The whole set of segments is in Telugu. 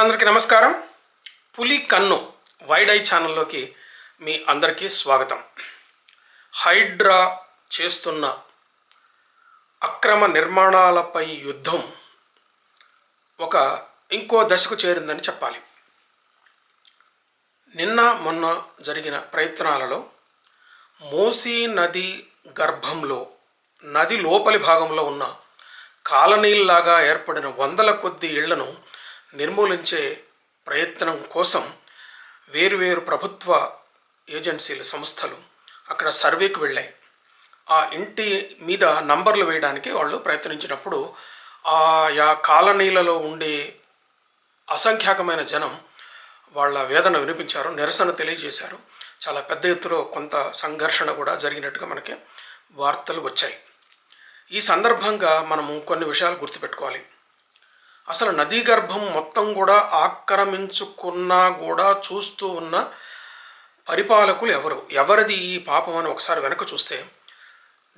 మిత్రులందరికీ నమస్కారం. పులి కన్ను వైడ్ ఐ ఛానల్లోకి మీ అందరికీ స్వాగతం. హైడ్రా చేస్తున్న అక్రమ నిర్మాణాలపై యుద్ధం ఒక ఇంకో దశకు చేరిందని చెప్పాలి. నిన్న మొన్న జరిగిన ప్రయత్నాలలో మూసీ నది గర్భంలో నది లోపలి భాగంలో ఉన్న కాలనీల్లాగా ఏర్పడిన వందల కొద్ది ఇళ్ళను నిర్మూలించే ప్రయత్నం కోసం వేరువేరు ప్రభుత్వ ఏజెన్సీలు సంస్థలు అక్కడ సర్వేకి వెళ్ళాయి. ఆ ఇంటి మీద నంబర్లు వేయడానికి వాళ్ళు ప్రయత్నించినప్పుడు ఆయా కాలనీలలో ఉండే అసంఖ్యాకమైన జనం వాళ్ళ వేదన వినిపించారు నిరసన తెలియజేశారు. చాలా పెద్ద ఎత్తులో కొంత సంఘర్షణ కూడా జరిగినట్టుగా మనకి వార్తలు వచ్చాయి. ఈ సందర్భంగా మనము కొన్ని విషయాలు గుర్తుపెట్టుకోవాలి. అసలు నదీ గర్భం మొత్తం కూడా ఆక్రమించుకున్నా కూడా చూస్తూ ఉన్న పరిపాలకులు ఎవరు? ఎవరిది ఈ పాపం అని ఒకసారి వెనక చూస్తే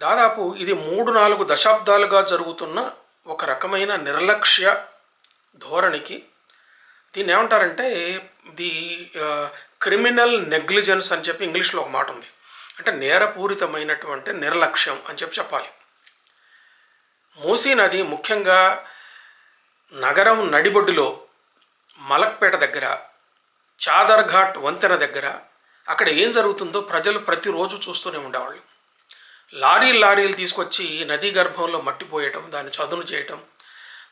దాదాపు ఇది మూడు నాలుగు దశాబ్దాలుగా జరుగుతున్న ఒక రకమైన నిర్లక్ష్య ధోరణికి దీన్ని ఏమంటారంటే ది క్రిమినల్ నెగ్లిజెన్స్ అని చెప్పి ఇంగ్లీష్లో ఒక మాట ఉంది. అంటే నేరపూరితమైనటువంటి నిర్లక్ష్యం అని చెప్పి చెప్పాలి. మూసీ నది ముఖ్యంగా నగరం నడిబొడ్డులో మలక్పేట దగ్గర చాదర్ఘాట్ వంతెన దగ్గర అక్కడ ఏం జరుగుతుందో ప్రజలు ప్రతిరోజు చూస్తూనే ఉండేవాళ్ళు. లారీలు లారీలు తీసుకొచ్చి నదీ గర్భంలో మట్టి పోయటం దాన్ని చదును చేయటం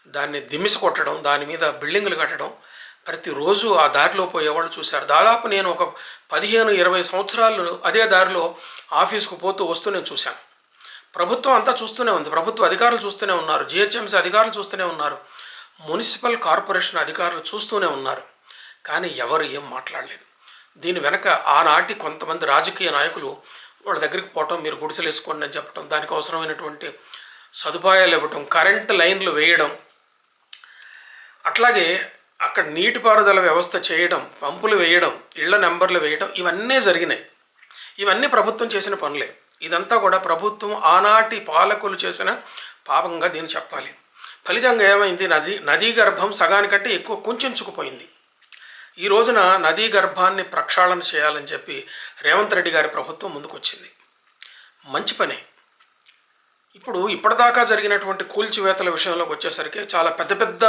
దాన్ని దిమ్మిసి కొట్టడం దాని మీద బిల్డింగులు కట్టడం ప్రతిరోజు ఆ దారిలో పోయేవాళ్ళు చూశారు. దాదాపు నేను ఒక పదిహేను ఇరవై సంవత్సరాలు అదే దారిలో ఆఫీస్కు పోతూ వస్తూ నేను చూశాను. ప్రభుత్వం అంతా చూస్తూనే ఉంది. ప్రభుత్వ అధికారులు చూస్తూనే ఉన్నారు. జిహెచ్ఎంసీ అధికారులు చూస్తూనే ఉన్నారు. మున్సిపల్ కార్పొరేషన్ అధికారులు చూస్తూనే ఉన్నారు. కానీ ఎవరు ఏం మాట్లాడలేదు. దీని వెనక ఆనాటి కొంతమంది రాజకీయ నాయకులు వాళ్ళ దగ్గరికి పోవటం మీరు గుడిసెలు వేసుకోండి అని చెప్పడం దానికి అవసరమైనటువంటి సదుపాయాలు ఇవ్వటం కరెంటు లైన్లు వేయడం అట్లాగే అక్కడ నీటిపారుదల వ్యవస్థ చేయడం పంపులు వేయడం ఇళ్ళ నెంబర్లు వేయడం ఇవన్నీ జరిగినాయి. ఇవన్నీ ప్రభుత్వం చేసిన పనులే. ఇదంతా కూడా ప్రభుత్వం ఆనాటి పాలకులు చేసిన పాపంగా దీన్ని చెప్పాలి. ఫలితంగా ఏమైంది? నది నదీ గర్భం సగానికంటే ఎక్కువ కుంచుకుపోయింది ఈ రోజున నదీ గర్భాన్ని ప్రక్షాళన చేయాలని చెప్పి రేవంత్ రెడ్డి గారి ప్రభుత్వం ముందుకొచ్చింది. మంచి పనే. ఇప్పుడు ఇప్పటిదాకా జరిగినటువంటి కూల్చివేతల విషయంలోకి వచ్చేసరికి చాలా పెద్ద పెద్ద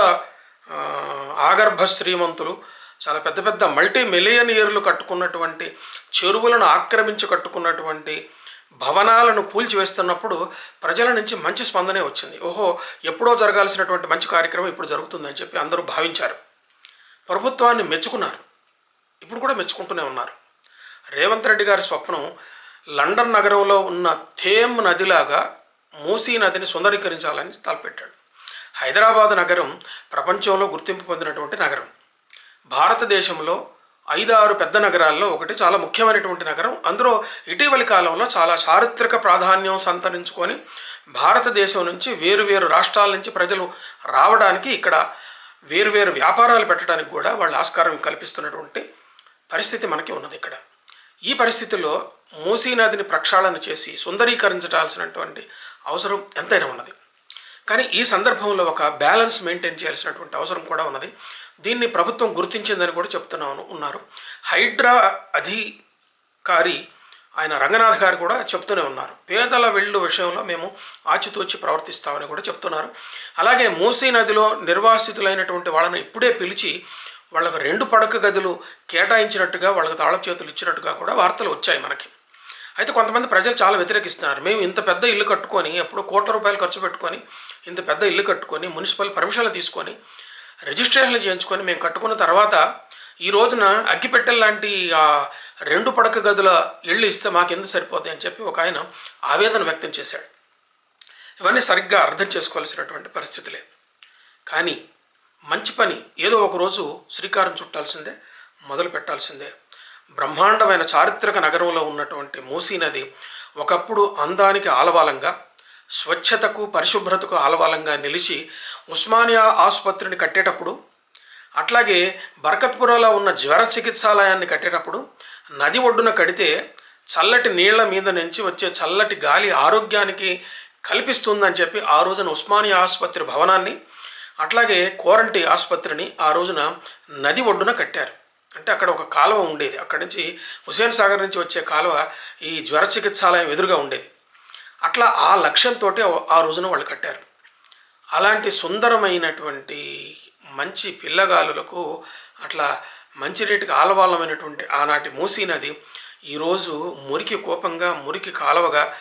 ఆగర్భ శ్రీమంతులు చాలా పెద్ద పెద్ద మల్టీ మిలియనియర్లు కట్టుకున్నటువంటి చెరువులను ఆక్రమించి కట్టుకున్నటువంటి భవనాలను కూల్చివేస్తున్నప్పుడు ప్రజల నుంచి మంచి స్పందనే వచ్చింది. ఓహో ఎప్పుడో జరగాల్సినటువంటి మంచి కార్యక్రమం ఇప్పుడు జరుగుతుందని చెప్పి అందరూ భావించారు. ప్రభుత్వాన్ని మెచ్చుకున్నారు. ఇప్పుడు కూడా మెచ్చుకుంటూనే ఉన్నారు. రేవంత్ రెడ్డి గారి స్వప్నం లండన్ నగరంలో ఉన్న థేమ్ నదిలాగా మూసీ నదిని సుందరీకరించాలని తలపెట్టాడు. హైదరాబాద్ నగరం ప్రపంచంలో గుర్తింపు పొందినటువంటి నగరం. భారతదేశంలో ఐదు ఆరు పెద్ద నగరాల్లో ఒకటి చాలా ముఖ్యమైనటువంటి నగరం. అందులో ఇటీవలి కాలంలో చాలా చారిత్రక ప్రాధాన్యం సంతరించుకొని భారతదేశం నుంచి వేరు వేరు రాష్ట్రాల నుంచి ప్రజలు రావడానికి ఇక్కడ వేరు వేరు వ్యాపారాలు పెట్టడానికి కూడా వాళ్ళు ఆస్కారం కల్పిస్తున్నటువంటి పరిస్థితి మనకి ఉన్నది ఇక్కడ. ఈ పరిస్థితుల్లో మూసీ నదిని ప్రక్షాళన చేసి సుందరీకరించాల్సినటువంటి అవసరం ఎంతైనా ఉన్నది. కానీ ఈ సందర్భంలో ఒక బ్యాలెన్స్ మెయింటైన్ చేయాల్సినటువంటి అవసరం కూడా ఉన్నది. దీన్ని ప్రభుత్వం గుర్తించిందని కూడా చెప్తున్నాను ఉన్నారు. హైడ్రా అధికారి ఆయన రంగనాథ్ గారు కూడా చెప్తూనే ఉన్నారు. పేదల వెళ్ళు విషయంలో మేము ఆచితూచి ప్రవర్తిస్తామని కూడా చెప్తున్నారు. అలాగే మూసీ నదిలో నిర్వాసితులైనటువంటి వాళ్ళని ఇప్పుడే పిలిచి వాళ్ళకు రెండు పడక గదులు కేటాయించినట్టుగా వాళ్ళకి తాళపు చేతులు ఇచ్చినట్టుగా కూడా వార్తలు వచ్చాయి మనకి. అయితే కొంతమంది ప్రజలు చాలా వ్యతిరేకిస్తున్నారు. మేము ఇంత పెద్ద ఇల్లు కట్టుకొని ఎప్పుడు కోట్ల రూపాయలు ఖర్చు పెట్టుకొని ఇంత పెద్ద ఇల్లు కట్టుకొని మున్సిపల్ పర్మిషన్లు తీసుకొని రిజిస్ట్రేషన్లు చేయించుకొని మేము కట్టుకున్న తర్వాత ఈ రోజున అగ్గిపెట్టెల లాంటి ఆ రెండు పడక గదుల ఇళ్ళు ఇస్తే మాకెందుకు సరిపోతాయి అని చెప్పి ఒక ఆయన ఆవేదన వ్యక్తం చేశాడు. ఇవన్నీ సరిగ్గా అర్థం చేసుకోవాల్సినటువంటి పరిస్థితులే. కానీ మంచి పని ఏదో ఒక రోజు శ్రీకారం చుట్టాల్సిందే మొదలు పెట్టాల్సిందే. బ్రహ్మాండమైన చారిత్రక నగరంలో ఉన్నటువంటి మూసీ నది ఒకప్పుడు అందానికి ఆలవాలంగా స్వచ్ఛతకు పరిశుభ్రతకు ఆలవాలంగా నిలిచి ఉస్మానియా ఆసుపత్రిని కట్టేటప్పుడు అట్లాగే బర్కత్పురాలో ఉన్న జ్వర చికిత్సాలయాన్ని కట్టేటప్పుడు నది ఒడ్డున కడితే చల్లటి నీళ్ళ మీద నుంచి వచ్చే చల్లటి గాలి ఆరోగ్యానికి కల్పిస్తుందని చెప్పి ఆ రోజున ఉస్మానియా ఆసుపత్రి భవనాన్ని అట్లాగే క్వారంటీ ఆసుపత్రిని ఆ రోజున నది ఒడ్డున కట్టారు. అంటే అక్కడ ఒక కాలువ ఉండేది. అక్కడి నుంచి హుసేన్ సాగర్ నుంచి వచ్చే కాలువ ఈ జ్వర చికిత్సాలయం ఎదురుగా ఉండేది. అట్లా ఆ లక్ష్యంతో ఆ రోజున వాళ్ళు కట్టారు. అలాంటి సుందరమైనటువంటి మంచి పిల్లగాలులకు అట్లా మంచినీటికి ఆలవాలమైనటువంటి ఆనాటి మూసీ నది ఈరోజు మురికి కోపంగా మురికి కాలువగా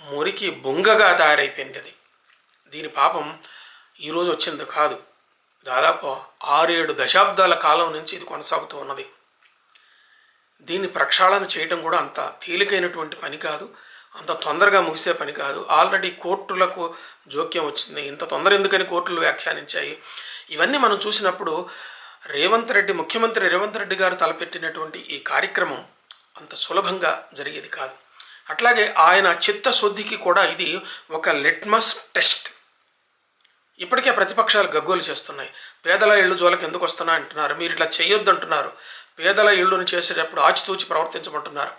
మురికి బొంగగా తయారైపోయింది అది. దీని పాపం ఈరోజు వచ్చింది కాదు. దాదాపు ఆరేడు దశాబ్దాల కాలం నుంచి ఇది కొనసాగుతూ ఉన్నది. దీన్ని ప్రక్షాళన చేయడం కూడా అంత తేలికైనటువంటి పని కాదు. అంత తొందరగా ముగిసే పని కాదు. ఆల్రెడీ కోర్టులకు జోక్యం వచ్చింది. ఇంత తొందర ఎందుకని కోర్టులు వ్యాఖ్యానించాయి? ఇవన్నీ మనం చూసినప్పుడు రేవంత్ రెడ్డి ముఖ్యమంత్రి రేవంత్ రెడ్డి గారు తలపెట్టినటువంటి ఈ కార్యక్రమం అంత సులభంగా జరిగేది కాదు. అట్లాగే ఆయన చిత్తశుద్ధికి కూడా ఇది ఒక లిట్మస్ టెస్ట్. ఇప్పటికే ప్రతిపక్షాలు గగ్గోలు చేస్తున్నాయి. పేదల ఇళ్ళు జోలకు ఎందుకు వస్తున్నా అంటున్నారు. మీరు ఇట్లా చేయొద్దు అంటున్నారు పేదల ఇళ్ళును చేసేటప్పుడు ఆచితూచి ప్రవర్తించమంటున్నారు.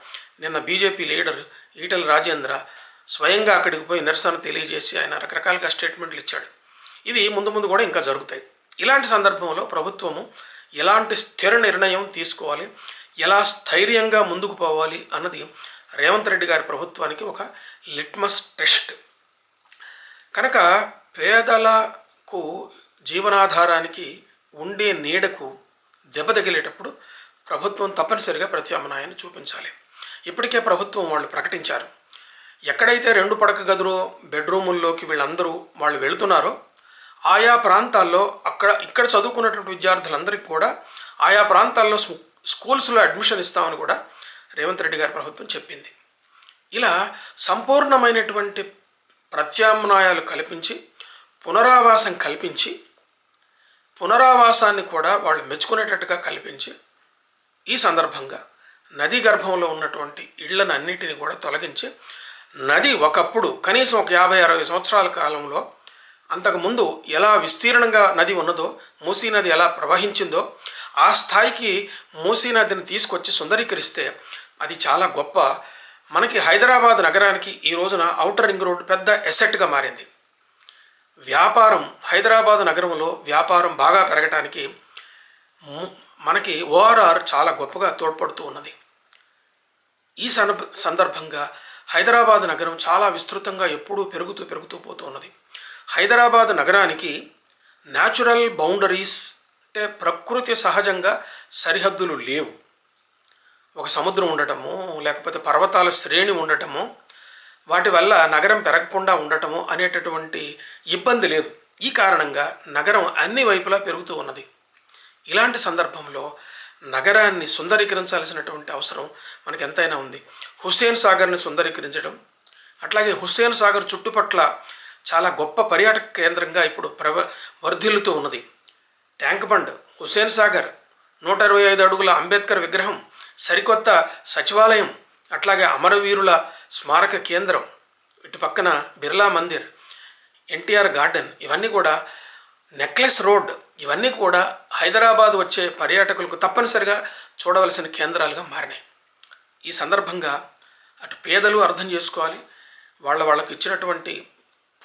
నిన్న బీజేపీ లీడర్ ఈటల రాజేంద్ర స్వయంగా అక్కడికి పోయి నిరసన తెలియజేసి ఆయన రకరకాలుగా స్టేట్మెంట్లు ఇచ్చాడు. ఇవి ముందు ముందు కూడా ఇంకా జరుగుతాయి. ఇలాంటి సందర్భంలో ప్రభుత్వము ఎలాంటి స్థిర నిర్ణయం తీసుకోవాలి ఎలా స్థైర్యంగా ముందుకు పోవాలి అన్నది రేవంత్ రెడ్డి గారి ప్రభుత్వానికి ఒక లిట్మస్ టెస్ట్ కనుక పేదలకు జీవనాధారానికి ఉండే నీడకు దెబ్బ తగిలేటప్పుడు ప్రభుత్వం తప్పనిసరిగా ప్రత్యామ్నాయాన్ని చూపించాలి. ఇప్పటికే ప్రభుత్వం వాళ్ళు ప్రకటించారు. ఎక్కడైతే రెండు పడక గదులు బెడ్రూముల్లోకి వీళ్ళందరూ వాళ్ళు వెళుతున్నారో ఆయా ప్రాంతాల్లో అక్కడ ఇక్కడ చదువుకున్నటువంటి విద్యార్థులందరికీ కూడా ఆయా ప్రాంతాల్లో స్కూల్స్లో అడ్మిషన్ ఇస్తామని కూడా రేవంత్ రెడ్డి గారి ప్రభుత్వం చెప్పింది. ఇలా సంపూర్ణమైనటువంటి ప్రత్యామ్నాయాలు కల్పించి పునరావాసం కల్పించి పునరావాసాన్ని కూడా వాళ్ళు మెచ్చుకునేటట్టుగా కల్పించి ఈ సందర్భంగా నది గర్భంలో ఉన్నటువంటి ఇళ్ళను అన్నిటిని కూడా తొలగించి నది ఒకప్పుడు కనీసం ఒక యాభై అరవై సంవత్సరాల కాలంలో అంతకుముందు ఎలా విస్తీర్ణంగా నది ఉన్నదో మూసీ నది ఎలా ప్రవహించిందో ఆ స్థాయికి మూసీ నదిని తీసుకొచ్చి సుందరీకరిస్తే అది చాలా గొప్ప. మనకి హైదరాబాద్ నగరానికి ఈ రోజున ఔటర్ రింగ్ రోడ్ పెద్ద ఎసెట్గా మారింది. వ్యాపారం హైదరాబాద్ నగరంలో వ్యాపారం బాగా పెరగటానికి మనకి ఓఆర్ఆర్ చాలా గొప్పగా తోడ్పడుతూ ఉన్నది. ఈ సందర్భంగా హైదరాబాద్ నగరం చాలా విస్తృతంగా ఎప్పుడూ పెరుగుతూ పెరుగుతూ పోతూ ఉన్నది. హైదరాబాద్ నగరానికి న్యాచురల్ బౌండరీస్ అంటే ప్రకృతి సహజంగా సరిహద్దులు లేవు. ఒక సముద్రం ఉండటము లేకపోతే పర్వతాల శ్రేణి ఉండటము వాటి వల్ల నగరం పెరగకుండా ఉండటము అనేటటువంటి ఇబ్బంది లేదు. ఈ కారణంగా నగరం అన్ని వైపులా పెరుగుతూ ఉన్నది. ఇలాంటి సందర్భంలో నగరాన్ని సుందరీకరించాల్సినటువంటి అవసరం మనకు ఎంతైనా ఉంది. హుస్సేన్ సాగర్ని సుందరీకరించడం అట్లాగే హుస్సేన్ సాగర్ చుట్టుపట్ల చాలా గొప్ప పర్యాటక కేంద్రంగా ఇప్పుడు ప్రవ వర్ధిల్లుతూ ఉన్నది. ట్యాంక్ బండ్ హుస్సేన్ సాగర్ నూట ఇరవై ఐదు అడుగుల అంబేద్కర్ విగ్రహం సరికొత్త సచివాలయం అట్లాగే అమరవీరుల స్మారక కేంద్రం ఇటు పక్కన బిర్లా మందిర్ ఎన్టీఆర్ గార్డెన్ ఇవన్నీ కూడా నెక్లెస్ రోడ్ ఇవన్నీ కూడా హైదరాబాద్ వచ్చే పర్యాటకులకు తప్పనిసరిగా చూడవలసిన కేంద్రాలుగా మారినాయి. ఈ సందర్భంగా అటు పేదలు అర్థం చేసుకోవాలి. వాళ్ళ వాళ్ళకు ఇచ్చినటువంటి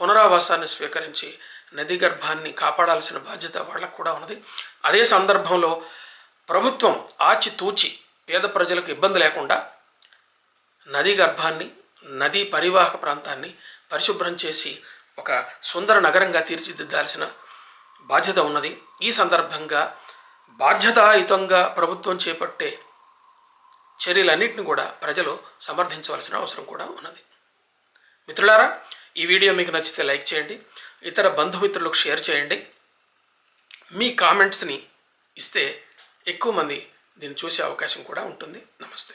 పునరావాసాన్ని స్వీకరించి నదీ గర్భాన్ని కాపాడాల్సిన బాధ్యత వాళ్ళకు కూడా ఉన్నది. అదే సందర్భంలో ప్రభుత్వం ఆచితూచి పేద ప్రజలకు ఇబ్బంది లేకుండా నదీ గర్భాన్ని నదీ పరివాహక ప్రాంతాన్ని పరిశుభ్రం చేసి ఒక సుందర నగరంగా తీర్చిదిద్దాల్సిన బాధ్యత ఉన్నది. ఈ సందర్భంగా బాధ్యతాయుతంగా ప్రభుత్వం చేపట్టే చర్యలన్నింటిని కూడా ప్రజలు సమర్థించవలసిన అవసరం కూడా ఉన్నది. మిత్రులారా ఈ వీడియో మీకు నచ్చితే లైక్ చేయండి. ఇతర బంధుమిత్రులకు షేర్ చేయండి. మీ కామెంట్స్ని ఇస్తే ఎక్కువ మంది దీన్ని చూసే అవకాశం కూడా ఉంటుంది. నమస్తే.